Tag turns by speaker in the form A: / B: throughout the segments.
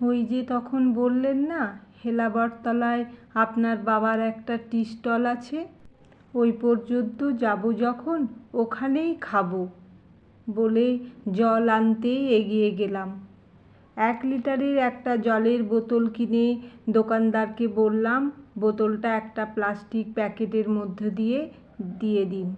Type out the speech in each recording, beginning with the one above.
A: ওই যে তখন বললেন না, হেলাবরতলায় আপনার বাবার একটা টি স্টল আছে, ওই পর্যন্ত যাব যখন, ওখানেই খাব, বলে জল আনতেই এগিয়ে গেলাম। এক লিটারের একটা জলের বোতল কিনে দোকানদারকে বললাম, বোতলটা একটা প্লাস্টিক প্যাকেটের মধ্যে দিয়ে দিয়ে দিন।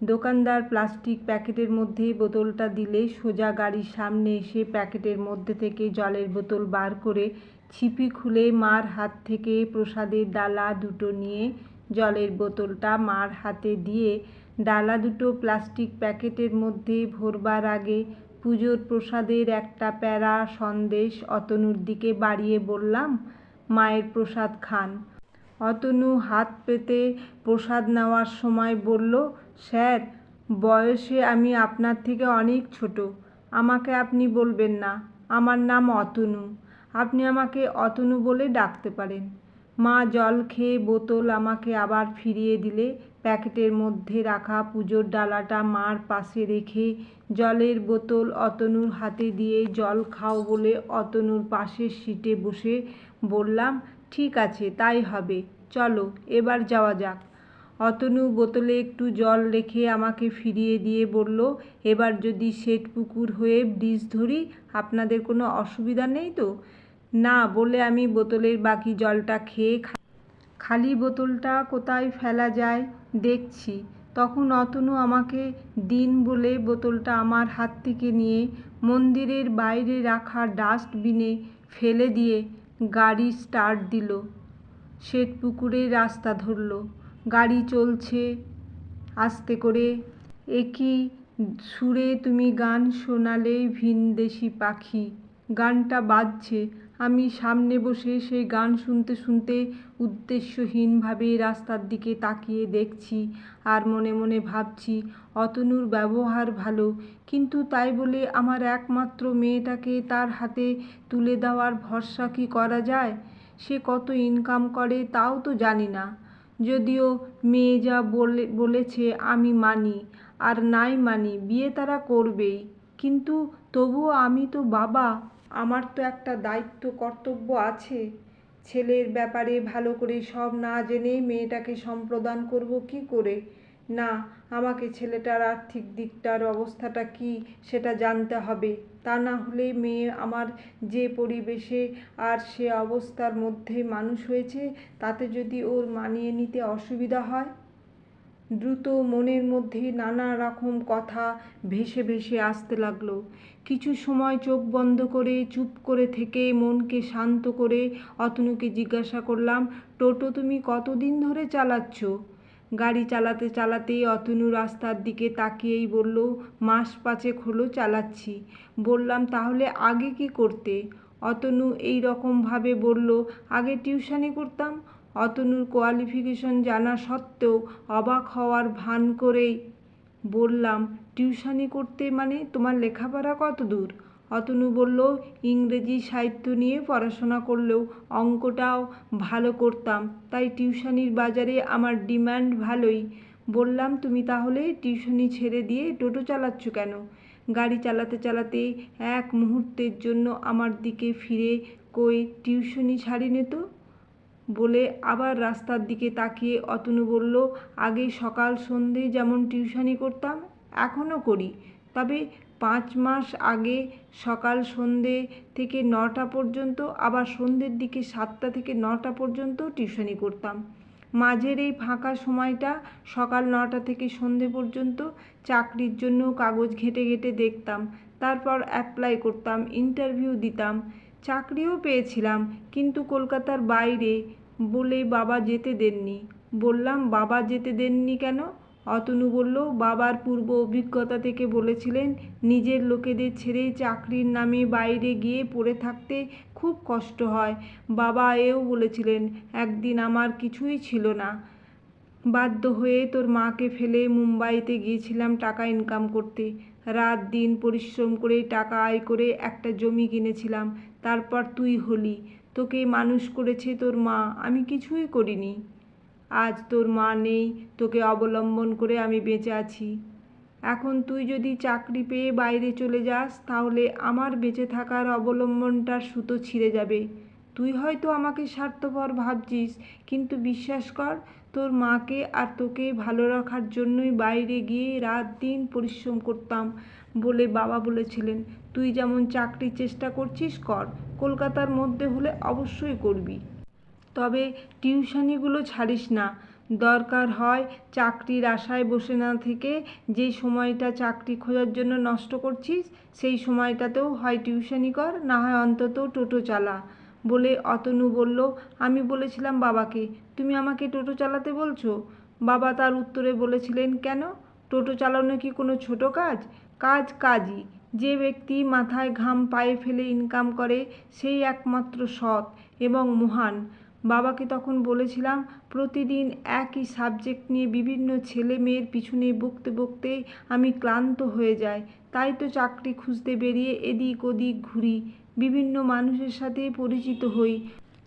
A: দোকানদার প্লাস্টিক প্যাকেটের মধ্যে বোতলটা দিলে সোজা গাড়ির সামনে এসে প্যাকেটের মধ্যে থেকে জলের বোতল বার করে ছিপি খুলে মার হাত থেকে প্রসাদের ডালা দুটো নিয়ে জলের বোতলটা মার হাতে দিয়ে ডালা দুটো প্লাস্টিক প্যাকেটের মধ্যে ভরবার আগে পুজোর প্রসাদের একটা প্যারা সন্দেশ অতনুর দিকে বাড়িয়ে বললাম, মায়ের প্রসাদ খান। অতনু হাত পেতে প্রসাদ নেওয়ার সময় বলল স্যার, বয়সে আমি আপনার থেকে অনেক ছোট। আমাকে আপনি বলবেন না। আমার নাম অতনু। আপনি আমাকে অতনু বলে ডাকতে পারেন। মা জল খেয়ে বোতল আমাকে আবার ফিরিয়ে দিলে। প্যাকেটের মধ্যে রাখা পুজোর ডালাটা মার পাশে রেখে জলের বোতল অতনুর হাতে দিয়ে জল খাও বলে অতনুর পাশের সিটে বসে বললাম, ঠিক আছে, তাই হবে। চলো, এবার যাওয়া যাক। অতনু বোতলে একটু জল রেখে আমাকে ফিরিয়ে দিয়ে বলল, এবার যদি শেঠ পুকুর হয়ে ব্রিজ ধরি, আপনাদের কোনো অসুবিধা নেই তো? না, বলে আমি বোতলের বাকি জলটা খেয়ে খালি বোতলটা কোথায় ফেলা যায় দেখছি। তখন অতনু আমাকে দিন বলে বোতলটা আমার হাত থেকে নিয়ে মন্দিরের বাইরে রাখা ডাস্টবিনে ফেলে দিয়ে গাড়ি স্টার্ট দিল। শেঠ পুকুরের রাস্তা ধরল। গাড়ি চলছে। আস্তে করে একই সুরে তুমি গান শোনালে ভিনদেশি পাখি। গানটা বাজছে। আমি সামনে বসে সেই গান শুনতে শুনতে উদ্দেশ্যহীনভাবে রাস্তার দিকে তাকিয়ে দেখছি আর মনে মনে ভাবছি, অতনুর ব্যবহার ভালো, কিন্তু তাই বলে আমার একমাত্র মেয়েটাকে তার হাতে তুলে দেওয়ার ভরসা কি করা যায়? সে কত ইনকাম করে তাও তো জানি না। যদিও মেয়ে যা বলে, বলেছে আমি মানি আর নাই মানি, বিয়ে তারা করবেই। কিন্তু তবুও আমি তো বাবা, আমার তো একটা দায়িত্ব, কর্তব্য আছে। ছেলের ব্যাপারে ভালো করে সব না জেনেই মেয়েটাকে সম্প্রদান করব কি করে? না, আমাকে ছেলেটার আর্থিক দিকটার অবস্থাটা কি সেটা জানতে হবে। তা না হলে মেয়ে আমার যে পরিবেশে আর সে অবস্থার মধ্যে মানুষ হয়েছে, তাতে যদি ওর মানিয়ে নিতে অসুবিধা হয়? দ্রুত মনের মধ্যে নানা রকম কথা ভেসে ভেসে আসতে লাগল। কিছু সময় চোখ বন্ধ করে, চুপ করে থেকে মনকে শান্ত করে অতনুকে জিজ্ঞাসা করলাম, টোটো তুমি কতদিন ধরে চালাচ্ছ? গাড়ি চালাতে চালাতেই অতনু রাস্তার দিকে তাকিয়েই বলল, মাস পাঁচেক হলো চালাচ্ছি। বললাম, তাহলে আগে কি করতে? অতনু এই রকমভাবে বলল, আগে টিউশনি করতাম। অতনুর কোয়ালিফিকেশন জানা সত্ত্বেও অবাক হওয়ার ভান করেই বললাম, টিউশনি করতে মানে তোমার লেখাপড়া কত দূর? অতনু বলল, ইংরেজি সাহিত্য নিয়ে পড়াশোনা করলেও অঙ্কটাও ভালো করতাম, তাই টিউশনির বাজারে আমার ডিমান্ড ভালোই। বললাম, তুমি তাহলে টিউশনি ছেড়ে দিয়ে টোটো চালাচ্ছ কেন? গাড়ি চালাতে চালাতে এক মুহূর্তের জন্য আমার দিকে ফিরে কই টিউশনি ছাড়িনি তো? বলে আবার রাস্তার দিকে তাকিয়ে অতনু বলল, আগে সকাল সন্ধে যেমন টিউশনি করতাম, এখনও করি। তবে পাঁচ মাস আগে সকাল সন্ধে থেকে নটা পর্যন্ত, আবার সন্ধ্যের দিকে সাতটা থেকে নটা পর্যন্ত টিউশনি করতাম। মাঝের এই ফাঁকা সময়টা সকাল নটা থেকে সন্ধে পর্যন্ত চাকরির জন্য কাগজ ঘেঁটে ঘেঁটে দেখতাম, তারপর অ্যাপ্লাই করতাম ইন্টারভিউ দিতাম। চাকরিও পেয়েছিলাম, কিন্তু কলকাতার বাইরে বলে বাবা যেতে দেননি। বললাম, বাবা যেতে দেননি কেন? অতনু বলল, বাবার পূর্ব অভিজ্ঞতা থেকে বলেছিলেন, নিজের লোকেদের ছেড়ে চাকরির নামে বাইরে গিয়ে পড়ে থাকতে খুব কষ্ট হয়। বাবা এও বলেছিলেন, একদিন আমার কিছুই ছিল না। বাধ্য হয়ে তোর মাকে ফেলে মুম্বাইতে গিয়েছিলাম টাকা ইনকাম করতে। রাত দিন পরিশ্রম করে টাকা আয় করে একটা জমি কিনেছিলাম। তারপর তুই হলি। তোকে মানুষ করেছে তোর মা। আমি কিছুই করিনি। আজ তোর মা নেই, তোকে অবলম্বন করে আমি বেঁচে আছি। এখন তুই যদি চাকরি পেয়ে বাইরে চলে যাস, তাহলে আমার বেঁচে থাকার অবলম্বনটার সুতো ছিঁড়ে যাবে। তুই হয়তো আমাকে স্বার্থপর ভাবছিস, কিন্তু বিশ্বাস কর, তোর মাকে আর তোকে ভালো রাখার জন্যই বাইরে গিয়ে রাত দিন পরিশ্রম করতাম বলে বাবা বলেছিলেন। তুই যেমন চাকরির চেষ্টা করছিস, কর, কলকাতার মধ্যে হলে অবশ্যই করবি। তবে টিউশনিগুলো ছাড়িস না। দরকার হয় চাকরির আশায় বসে না থেকে যেই সময়টা চাকরি খোঁজার জন্য নষ্ট করছিস, সেই সময়টাতেও হয় টিউশনি কর, না হয় অন্তত টোটো চালা বলে অতনু বলল। আমি বলেছিলাম, বাবাকে, তুমি আমাকে টোটো চালাতে বলছো? বাবা তার উত্তরে বলেছিলেন, কেন? টোটো চালানো কি কোনো ছোট কাজ? কাজ কাজই। যে ব্যক্তি মাথায় ঘাম পায়ে ফেলে ইনকাম করে, সেই একমাত্র সৎ এবং মহান। বাবাকে তখন বলেছিলাম, প্রতিদিন একই সাবজেক্ট নিয়ে বিভিন্ন ছেলে মেয়ের পিছনে বকতে বকতে আমি ক্লান্ত হয়ে যাই। তাই তো চাকরি খুঁজতে বেরিয়ে এদিক ওদিক ঘুরি, বিভিন্ন মানুষের সাথে পরিচিত হই।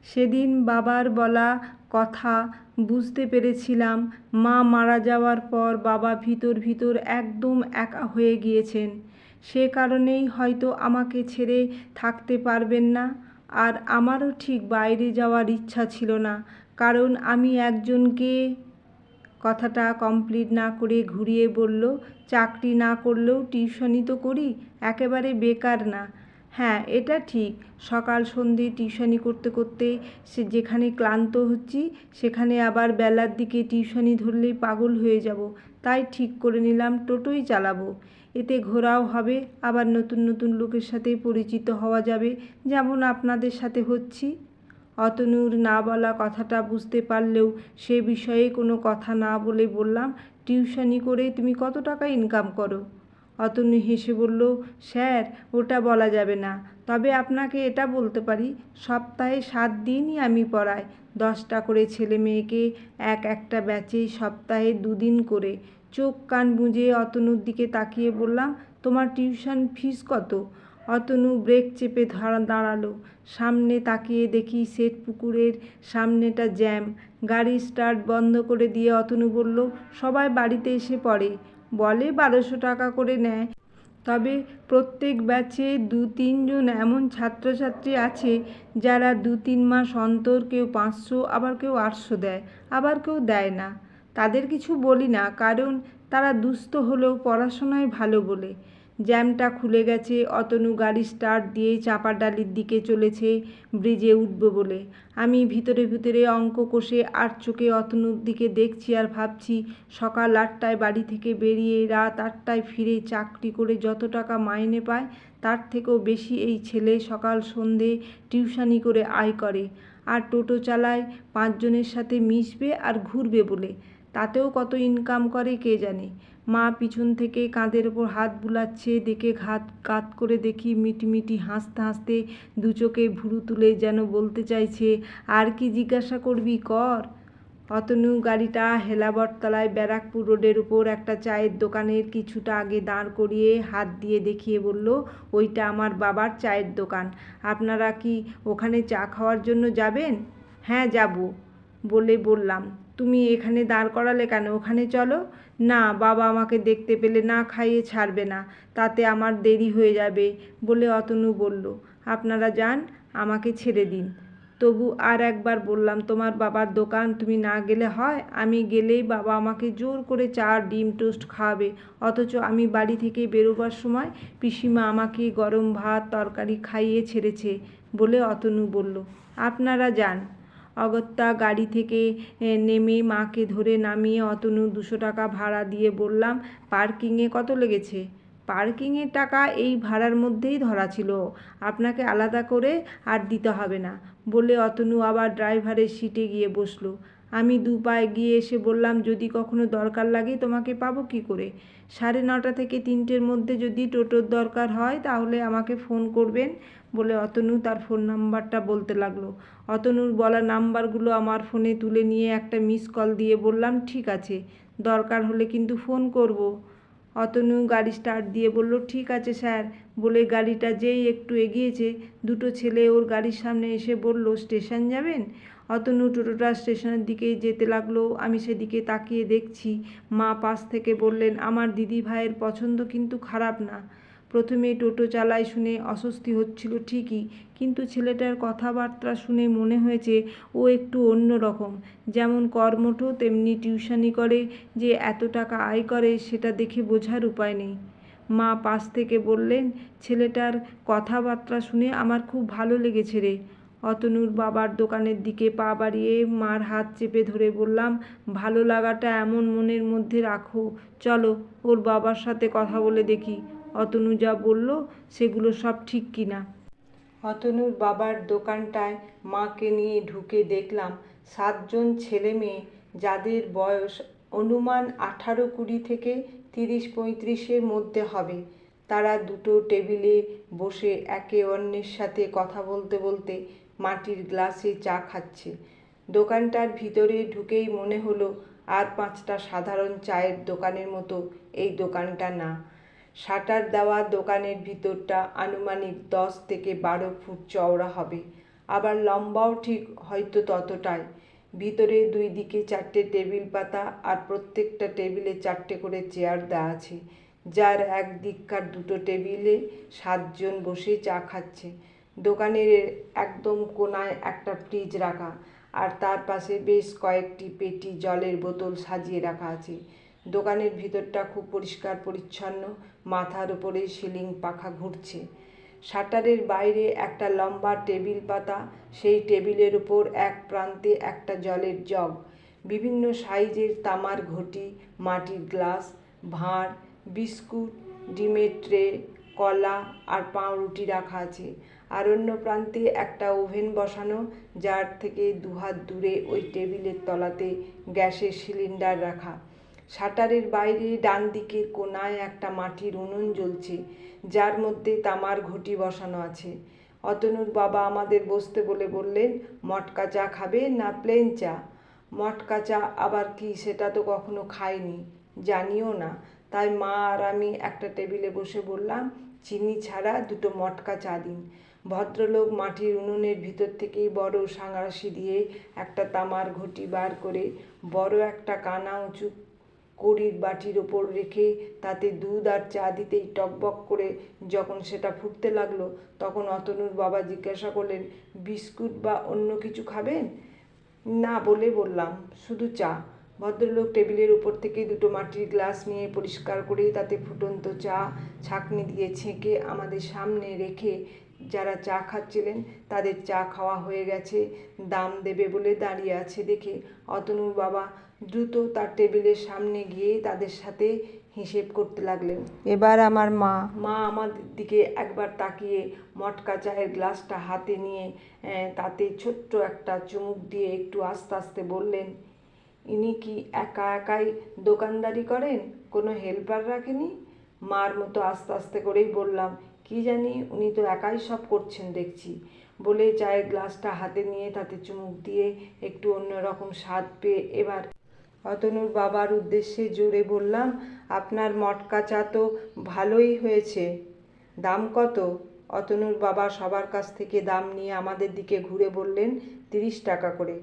A: সেদিন বাবার বলা কথা বুঝতে পেরেছিলাম। মা মারা যাওয়ার পর বাবা ভিতর ভিতর একদম একা হয়ে গিয়েছেন। সে কারণেই হয়তো আমাকে ছেড়ে থাকতে পারবেন না। আর আমারও ঠিক বাইরে যাওয়ার ইচ্ছা ছিল না। কারণ আমি একজনকে কথাটা কমপ্লিট না করে ঘুরিয়ে বলল, চাকরি না করলেও টিউশনি তো করি, একেবারে বেকার না। হ্যাঁ এটা ঠিক। সকাল সন্ধে টিউশনি করতে করতে সে যেখানে ক্লান্ত হচ্ছি, সেখানে আবার বেলার দিকে টিউশনি ধরলেই পাগল হয়ে যাব। তাই ঠিক করে নিলাম, টোটোই চালাবো। এতে ঘোরাও হবে, আবার নতুন নতুন লোকের সাথে পরিচিত হওয়া যাবে, যেমন আপনাদের সাথে হচ্ছি। অতনুর না বলা কথাটা বুঝতে পারলেও সে বিষয়ে কোনো কথা না বলে বললাম, টিউশনি করে তুমি কত টাকা ইনকাম করো? অতনু হেসে বলল, স্যার, ওটা বলা যাবে না। তবে আপনাকে এটা বলতে পারি, সপ্তাহে সাত দিনই আমি পড়াই। দশটা করে ছেলে মেয়েকে এক একটা ব্যাচে সপ্তাহে দুদিন করে। চোখ কান বুঁজে অতনুর দিকে তাকিয়ে বললাম, তোমার টিউশন ফিস কত? অতনু ব্রেক চেপে ধরা দাঁড়াল। সামনে তাকিয়ে দেখি সেট পুকুরের সামনেটা জ্যাম। গাড়ি স্টার্ট বন্ধ করে দিয়ে অতনু বলল, সবাই বাড়িতে এসে পড়ে। বলে, বারোশো টাকা করে নেয়। তবে প্রত্যেক ব্যাচে দু তিনজন এমন ছাত্রছাত্রী আছে যারা দু তিন মাস অন্তর কেউ পাঁচশো, আবার কেউ আটশো দেয়, আবার কেউ দেয় না। তাদের কিছু বলি না, কারণ তারা দুস্থ হলেও পড়াশোনায় ভালো বলে। জ্যামটা খুলে গেছে, অতনু গাড়ি স্টার্ট দিয়ে চাপাডালির দিকে চলেছে, ব্রিজে উঠবে বলে। আমি ভিতরে ভিতরে অঙ্ক কষে আর চোখে অতনুর দিকে দেখছি আর ভাবছি, সকাল আটটায় বাড়ি থেকে বেরিয়ে রাত আটটায় ফিরে চাকরি করে যত টাকা মাইনে পায়, তার থেকেও বেশি এই ছেলে সকাল সন্ধে টিউশানি করে আয় করে। আর টোটো চালায়, পাঁচজনের সাথে মিশবে আর ঘুরবে বলে। তাতেও কত ইনকাম করে কে জানে। মা পিছন থেকে কাঁধের ওপর হাত বুলাচ্ছে, দেখে ঘাত কাত করে দেখি মিটিমিটি হাসতে হাসতে দু চোখে ভুরু তুলে যেন বলতে চাইছে, আর কি জিজ্ঞাসা করবি, কর। অতনু গাড়িটা হেলাবরতলায় ব্যারাকপুর রোডের উপর একটা চায়ের দোকানের কিছুটা আগে দাঁড় করিয়ে হাত দিয়ে দেখিয়ে বলল, ওইটা আমার বাবার চায়ের দোকান। আপনারা কি ওখানে চা খাওয়ার জন্য যাবেন? হ্যাঁ যাব, বলে বললাম। তুমি এখানে দাঁড় করালে কেন? ওখানে চলো। না, বাবা আমাকে দেখতে পেলে না খাইয়ে ছাড়বে না। তাতে আমার দেরি হয়ে যাবে বলে অতনু বলল। আপনারা যান, আমাকে ছেড়ে দিন। তবু আর একবার বললাম, তোমার বাবার দোকান তুমি না গেলে হয়? আমি গেলেই বাবা আমাকে জোর করে চা, ডিম টোস্ট খাওয়াবে। অথচ আমি বাড়ি থেকে বেরোবার সময় পিসিমা আমাকে গরম ভাত, তরকারি খাইয়ে ছেড়েছে বলে অতনু বলল। আপনারা যান। অগত্যা গাড়ি থেকে নেমে মাকে ধরে নামিয়ে অতনু দুশো টাকা ভাড়া দিয়ে বললাম, পার্কিংয়ে কত লেগেছে? পার্কিংয়ের টাকা এই ভাড়ার মধ্যেই ধরা ছিল। আপনাকে আলাদা করে আর দিতে হবে না। বলে অতনু আবার ড্রাইভারের সিটে গিয়ে বসল। আমি দু পায়ে গিয়ে এসে বললাম, যদি কখনো দরকার লাগে তোমাকে পাবো কি করে? সাড়ে নটা থেকে তিনটের মধ্যে যদি টোটোর দরকার হয় তাহলে আমাকে ফোন করবেন। বলে অতনু তার ফোন নাম্বারটা বলতে লাগল। অতনুর বলা নাম্বারগুলো আমার ফোনে তুলে নিয়ে একটা মিস কল দিয়ে বললাম, ঠিক আছে, দরকার হলে কিন্তু ফোন করব। অতনু গাড়ি স্টার্ট দিয়ে বলল, ঠিক আছে স্যার। বলে গাড়িটা যেই একটু এগিয়েছে, দুটো ছেলে ওর গাড়ির সামনে এসে বলল, স্টেশন যাবেন? অতনু টোটোটা স্টেশনের দিকে যেতে লাগল। আমি সেদিকে তাকিয়ে দেখছি, মা পাশ থেকে বললেন, আমার দিদি ভাইয়ের পছন্দ কিন্তু খারাপ না। প্রথমে টোটো চালায় শুনে অস্বস্তি হচ্ছিল ঠিকই, কিন্তু ছেলেটার কথাবার্তা শুনে মনে হয়েছে ও একটু অন্য রকম। যেমন কর্মঠ, তেমনি টিউশনি করে, যে এত টাকা আয় করে সেটা দেখে বোঝার উপায় নেই। মা পাশ থেকে বললেন, ছেলেটার কথাবার্তা শুনে আমার খুব ভালো লেগেছে রে। অতনুর বাবার দোকানের দিকে পা বাড়িয়ে মার হাত চেপে ধরে বললাম, ভালো লাগাটা এমন মনের মধ্যে রাখো। চলো, ওর বাবার সাথে কথা বলে দেখি। অতনু যা বলল, সেগুলো সব ঠিক কিনা। অতনুর বাবার দোকানটায় মাকে নিয়ে ঢুকে দেখলাম, সাতজন ছেলে মেয়ে, যাদের বয়স অনুমান আঠারো কুড়ি থেকে তিরিশ পঁয়ত্রিশের মধ্যে হবে। তারা দুটো টেবিলে বসে একে অন্যের সাথে কথা বলতে বলতে মাটির গ্লাসে চা খাচ্ছে। দোকানটার ভিতরে ঢুকেই মনে হলো, আর পাঁচটা সাধারণ চায়ের দোকানের মতো এই দোকানটা না। শাটার দেওয়া দোকানের ভিতরটা আনুমানিক দশ থেকে বারো ফুট চওড়া হবে। আবার লম্বাও ঠিক হয়তো ততটাই। ভিতরে দুই দিকে চারটে টেবিল পাতা আর প্রত্যেকটা টেবিলে চারটে করে চেয়ার দেওয়া আছে। যার এক দিককার দুটো টেবিলে সাতজন বসে চা খাচ্ছে। দোকানের একদম কোনায় একটা ফ্রিজ রাখা। আর তার পাশে বেশ কয়েকটি পেটি জলের বোতল সাজিয়ে রাখা আছে। দোকানের ভিতরটা খুব পরিষ্কার, পরিচ্ছন্ন। মাথার উপরে সিলিং পাখা ঘুরছে। শাটারের বাইরে একটা লম্বা টেবিল পাতা, সেই টেবিলের উপর এক প্রান্তে একটা জলের জগ। বিভিন্ন সাইজের তামার ঘটি, মাটির গ্লাস, ভাঁড়, বিস্কুট, ডিমের ট্রে, কলা আর পাউরুটি রাখা আছে। আর অন্য প্রান্তে একটা ওভেন বসানো, যার থেকে দুহাত দূরে ওই টেবিলের তলাতে গ্যাসের সিলিন্ডার রাখা। শাটারের বাইরে ডান দিকের কোনায় একটা মাটির উনুন জ্বলছে, যার মধ্যে তামার ঘটি বসানো আছে। অতনুর বাবা আমাদের বসতে বলে বললেন, মটকা চা খাবে না প্লেন চা? মটকা চা আবার কি, সেটা তো কখনো খাইনি, জানিও না। তাই মা আর আমি একটা টেবিলে বসে বললাম, চিনি ছাড়া দুটো মটকা চা দিন। ভদ্রলোক মাটির উনুনের ভিতর থেকেই বড় সাঁড়াশি দিয়ে একটা তামার ঘটি বার করে বড় একটা কানা উঁচু কড়ির বাটির ওপর রেখে তাতে দুধ আর চা দিতেই টকবক করে যখন সেটা ফুটতে লাগল, তখন অতনুর বাবা জিজ্ঞাসা করলেন, বিস্কুট বা অন্য কিছু খাবেন? না, বলে বললাম, শুধু চা। ভদ্রলোক টেবিলের উপর থেকে দুটো মাটির গ্লাস নিয়ে পরিষ্কার করে তাতে ফুটন্ত চা, ছাঁকনি দিয়ে ছেঁকে আমাদের সামনে রেখে যারা চা খাচ্ছিলেন, তাদের চা খাওয়া হয়ে গেছে, দাম দেবে বলে দাঁড়িয়ে আছে দেখে অতনুর বাবা দ্রুত তার টেবিলের সামনে গিয়ে তাদের সাথে হিসেব করতে লাগলেন। এবার আমার মা মা আমাদের দিকে একবার তাকিয়ে মটকা চায়ের গ্লাসটা হাতে নিয়ে তাতে ছোট্ট একটা চুমুক দিয়ে একটু আস্তে আস্তে বললেন, ইনি কি একা একাই দোকানদারি করেন? কোনো হেল্পার রাখেনি? মার মতো আস্তে আস্তে করেই বললাম, কি জানি, উনি তো একাই সব করছেন দেখছি। বলে চায়ের গ্লাসটা হাতে নিয়ে তাতে চুমুক দিয়ে একটু অন্যরকম স্বাদ পেয়ে এবার অতনুর বাবার উদ্দেশ্যে জোরে বললাম, আপনার মটকা চা তো ভালোই হয়েছে। দাম কত? অতনুর বাবা সবার কাছ থেকে দাম নিয়ে আমাদের দিকে ঘুরে বললেন, তিরিশ টাকা করে।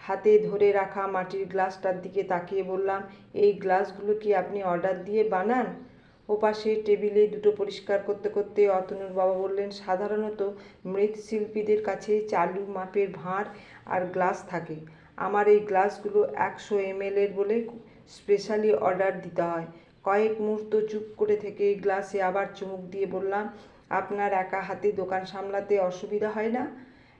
A: হাতে ধরে রাখা মাটির গ্লাসটার দিকে তাকিয়ে বললাম, এই গ্লাসগুলো কি আপনি অর্ডার দিয়ে বানান? ওপাশে টেবিলে দুটো পরিষ্কার করতে করতে অতনুর বাবা বললেন, সাধারণত মৃৎশিল্পীদের কাছে চালু মাপের ভাঁড় আর গ্লাস থাকে। আমার এই গ্লাসগুলো একশো এমএলের বলে স্পেশালি অর্ডার দিতে হয়। কয়েক মুহূর্ত চুপ করে থেকে এই গ্লাসে আবার চুমুক দিয়ে বললাম, আপনার একা হাতে দোকান সামলাতে অসুবিধা হয় না?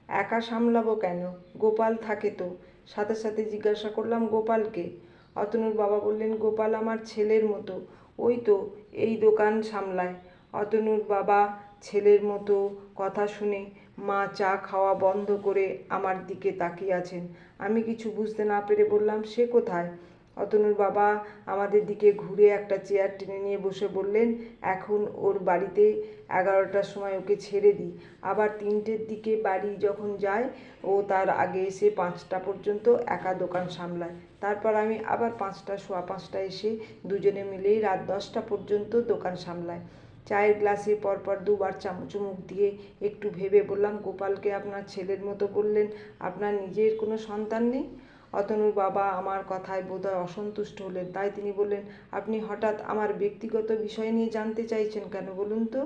A: একা সামলাবো কেন? গোপাল থাকে তো। সাথে সাথে জিজ্ঞাসা করলাম, গোপালকে? অতনুর বাবা বললেন, গোপাল আমার ছেলের মতো। ওই তো, এই দোকান সামলায়। অতনুর বাবা ছেলের মতো কথা শুনে মা চা খাওয়া বন্ধ করে আমার দিকে তাকিয়ে আছেন। আমি কিছু বুঝতে না পেরে বললাম, সে কোথায়?
B: অতনুর বাবা আমাদের দিকে ঘুরে একটা চেয়ার টেনে নিয়ে বসে বললেন, এখন ওর বাড়িতে এগারোটার সময় ওকে ছেড়ে দিই। আবার তিনটের দিকে বাড়ি যখন যায়, ও তার আগে এসে পাঁচটা পর্যন্ত একা দোকান সামলায়। তারপর আমি আবার পাঁচটা, সোয়া পাঁচটা এসে দুজনে মিলেই রাত দশটা পর্যন্ত দোকান সামলায়। চায়ের গ্লাসে পরপর দুবার চামচ চুমুক দিয়ে একটু ভেবে বললাম, গোপালকে আপনার ছেলের মতো বললেন আপনার নিজের কোনো সন্তান নেই? অতনুর বাবা আমার কথায় বোধহয় অসন্তুষ্ট হলেন। তাই তিনি বললেন, আপনি হঠাৎ আমার ব্যক্তিগত বিষয় নিয়ে জানতে চাইছেন কেন বলুন তো?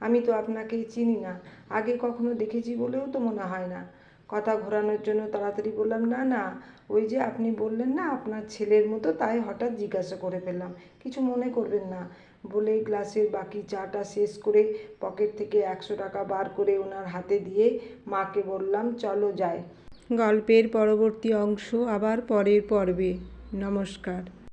B: আমি তো আপনাকে চিনি না, আগে কখনো দেখেছি বলেও তো মনে হয় না। কথা ঘোরানোর জন্য তাড়াতাড়ি বললাম, না না, ওই যে আপনি বললেন না, আপনার ছেলের মতো, তাই হঠাৎ জিজ্ঞাসা করে ফেললাম। কিছু মনে করবেন না বলে গ্লাসের বাকি চাটা শেষ করে পকেট থেকে একশো টাকা বার করে ওনার হাতে দিয়ে মাকে বললাম, চলো যাই।
A: গল্পের পরবর্তী অংশ আবার পরের পর্বে। নমস্কার।